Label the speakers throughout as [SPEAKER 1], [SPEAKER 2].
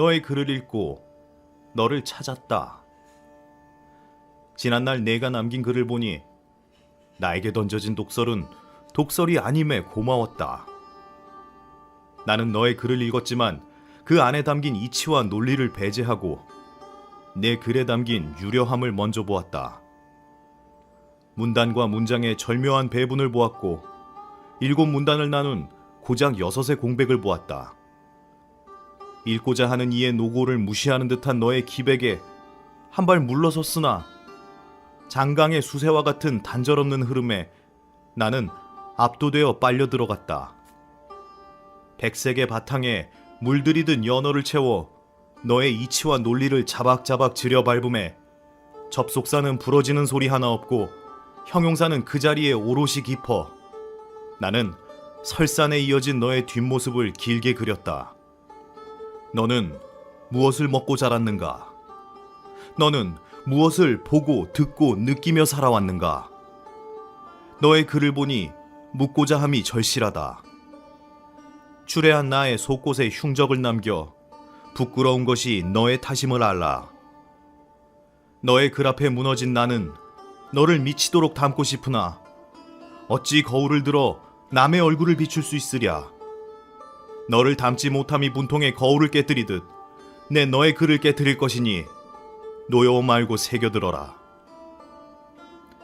[SPEAKER 1] 너의 글을 읽고 너를 찾았다. 지난날 내가 남긴 글을 보니 나에게 던져진 독설은 독설이 아님에 고마웠다. 나는 너의 글을 읽었지만 그 안에 담긴 이치와 논리를 배제하고 내 글에 담긴 유려함을 먼저 보았다. 문단과 문장의 절묘한 배분을 보았고 일곱 문단을 나눈 고작 여섯의 공백을 보았다. 읽고자 하는 이의 노고를 무시하는 듯한 너의 기백에 한 발 물러섰으나 장강의 수세와 같은 단절없는 흐름에 나는 압도되어 빨려 들어갔다. 백색의 바탕에 물들이듯 연어를 채워 너의 이치와 논리를 자박자박 들여 밟음에 접속사는 부러지는 소리 하나 없고 형용사는 그 자리에 오롯이 깊어 나는 설산에 이어진 너의 뒷모습을 길게 그렸다. 너는 무엇을 먹고 자랐는가? 너는 무엇을 보고 듣고 느끼며 살아왔는가? 너의 글을 보니 묻고자 함이 절실하다. 추레한 나의 속곳에 흉적을 남겨 부끄러운 것이 너의 탓임을 알라. 너의 글 앞에 무너진 나는 너를 미치도록 닮고 싶으나 어찌 거울을 들어 남의 얼굴을 비출 수 있으랴. 너를 닮지 못함이 분통에 거울을 깨뜨리듯 내 너의 글을 깨뜨릴 것이니 노여워 말고 새겨들어라.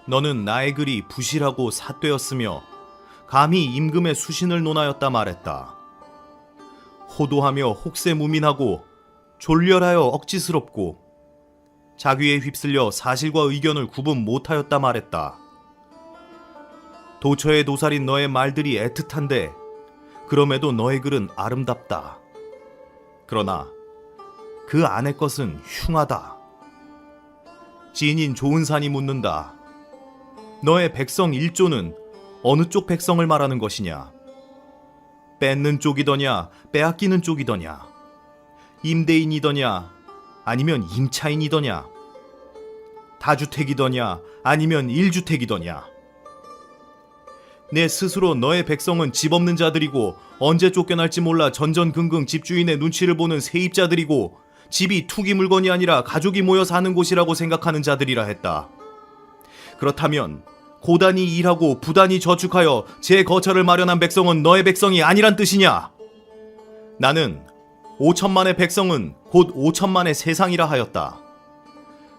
[SPEAKER 1] 너는 나의 글이 부실하고 삿되었으며 감히 임금의 수신을 논하였다 말했다. 호도하며 혹세무민하고 졸렬하여 억지스럽고 자귀에 휩쓸려 사실과 의견을 구분 못하였다 말했다. 도처에 도살인 너의 말들이 애틋한데 그럼에도 너의 글은 아름답다. 그러나 그 안의 것은 흉하다. 지인인 좋은 산이 묻는다. 너의 백성 일조는 어느 쪽 백성을 말하는 것이냐? 뺏는 쪽이더냐, 빼앗기는 쪽이더냐? 임대인이더냐, 아니면 임차인이더냐? 다주택이더냐, 아니면 일주택이더냐? 내 스스로 너의 백성은 집 없는 자들이고 언제 쫓겨날지 몰라 전전긍긍 집주인의 눈치를 보는 세입자들이고 집이 투기 물건이 아니라 가족이 모여 사는 곳이라고 생각하는 자들이라 했다. 그렇다면 고단히 일하고 부단히 저축하여 제 거처를 마련한 백성은 너의 백성이 아니란 뜻이냐? 나는 5천만의 백성은 곧 5천만의 세상이라 하였다.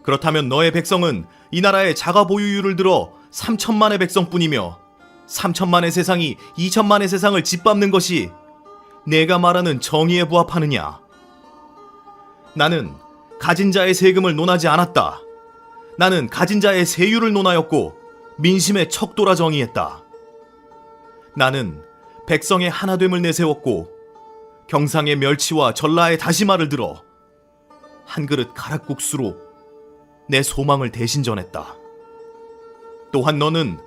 [SPEAKER 1] 그렇다면 너의 백성은 이 나라의 자가 보유율을 들어 3천만의 백성뿐이며 3천만의 세상이 2천만의 세상을 짓밟는 것이 내가 말하는 정의에 부합하느냐? 나는 가진 자의 세금을 논하지 않았다. 나는 가진 자의 세율을 논하였고 민심의 척도라 정의했다. 나는 백성의 하나됨을 내세웠고 경상의 멸치와 전라의 다시마를 들어 한 그릇 가락국수로 내 소망을 대신 전했다. 또한 너는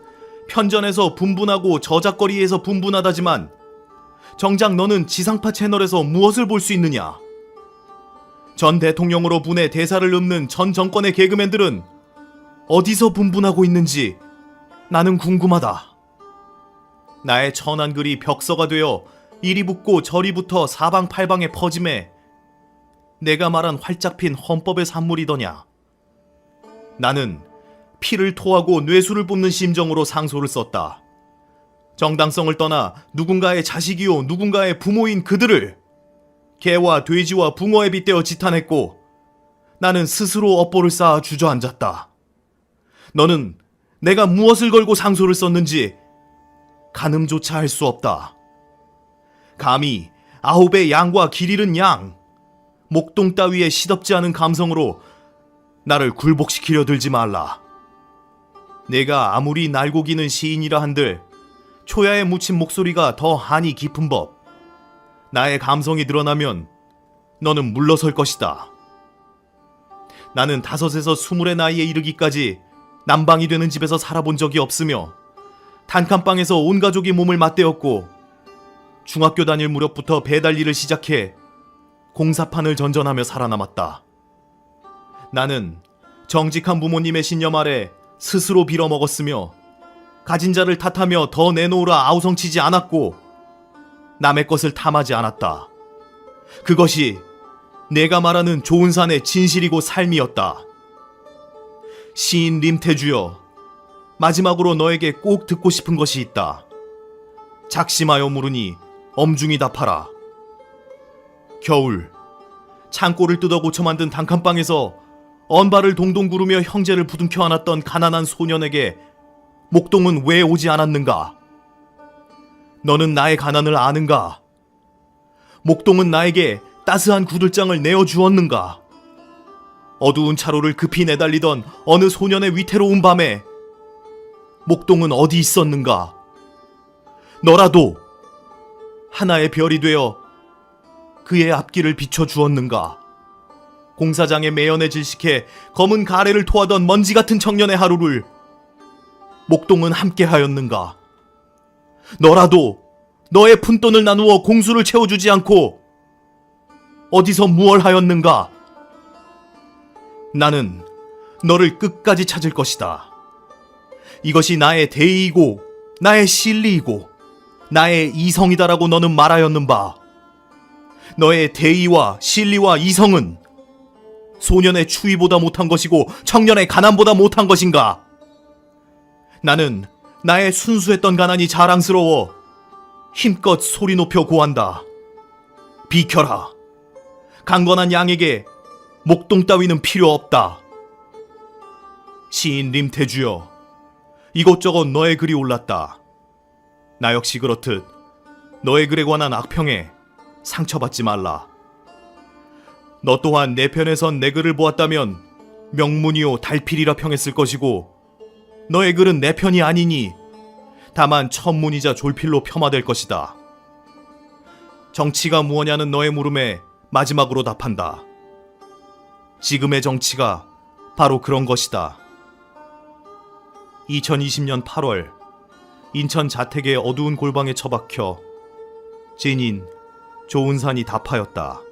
[SPEAKER 1] 편전에서 분분하고 저작거리에서 분분하다지만 정작 너는 지상파 채널에서 무엇을 볼 수 있느냐? 전 대통령으로 분해 대사를 읊는 전 정권의 개그맨들은 어디서 분분하고 있는지 나는 궁금하다. 나의 천한 글이 벽서가 되어 이리 붙고 저리 붙어 사방팔방에 퍼짐에 내가 말한 활짝 핀 헌법의 산물이더냐. 나는 피를 토하고 뇌수를 뿜는 심정으로 상소를 썼다. 정당성을 떠나 누군가의 자식이요 누군가의 부모인 그들을 개와 돼지와 붕어에 빗대어 지탄했고 나는 스스로 업보를 쌓아 주저앉았다. 너는 내가 무엇을 걸고 상소를 썼는지 가늠조차 할 수 없다. 감히 아홉의 양과 길 잃은 양, 목동 따위에 시덥지 않은 감성으로 나를 굴복시키려 들지 말라. 내가 아무리 날고 기는 시인이라 한들 초야에 묻힌 목소리가 더 한이 깊은 법. 나의 감성이 드러나면 너는 물러설 것이다. 나는 다섯에서 스물의 나이에 이르기까지 난방이 되는 집에서 살아본 적이 없으며 단칸방에서 온 가족이 몸을 맞대었고 중학교 다닐 무렵부터 배달 일을 시작해 공사판을 전전하며 살아남았다. 나는 정직한 부모님의 신념 아래 스스로 빌어먹었으며 가진 자를 탓하며 더 내놓으라 아우성치지 않았고 남의 것을 탐하지 않았다. 그것이 내가 말하는 좋은 산의 진실이고 삶이었다. 시인 림태주여, 마지막으로 너에게 꼭 듣고 싶은 것이 있다. 작심하여 물으니 엄중히 답하라. 겨울, 창고를 뜯어 고쳐 만든 단칸방에서 언발을 동동 구르며 형제를 부둥켜 안았던 가난한 소년에게 목동은 왜 오지 않았는가? 너는 나의 가난을 아는가? 목동은 나에게 따스한 구들장을 내어 주었는가? 어두운 차로를 급히 내달리던 어느 소년의 위태로운 밤에 목동은 어디 있었는가? 너라도 하나의 별이 되어 그의 앞길을 비춰 주었는가? 공사장의 매연에 질식해 검은 가래를 토하던 먼지 같은 청년의 하루를 목동은 함께 하였는가? 너라도 너의 푼돈을 나누어 공수를 채워주지 않고 어디서 무얼 하였는가? 나는 너를 끝까지 찾을 것이다. 이것이 나의 대의이고 나의 실리이고 나의 이성이다라고 너는 말하였는 바. 너의 대의와 실리와 이성은 소년의 추위보다 못한 것이고 청년의 가난보다 못한 것인가? 나는 나의 순수했던 가난이 자랑스러워 힘껏 소리 높여 고한다. 비켜라. 강건한 양에게 목동 따위는 필요 없다. 시인 림태주여, 이곳저곳 너의 글이 올랐다. 나 역시 그렇듯 너의 글에 관한 악평에 상처받지 말라. 너 또한 내 편에선 내 글을 보았다면 명문이요 달필이라 평했을 것이고 너의 글은 내 편이 아니니 다만 천문이자 졸필로 폄하될 것이다. 정치가 무엇냐는 너의 물음에 마지막으로 답한다. 지금의 정치가 바로 그런 것이다. 2020년 8월 인천 자택의 어두운 골방에 처박혀 진인 조은산이 답하였다.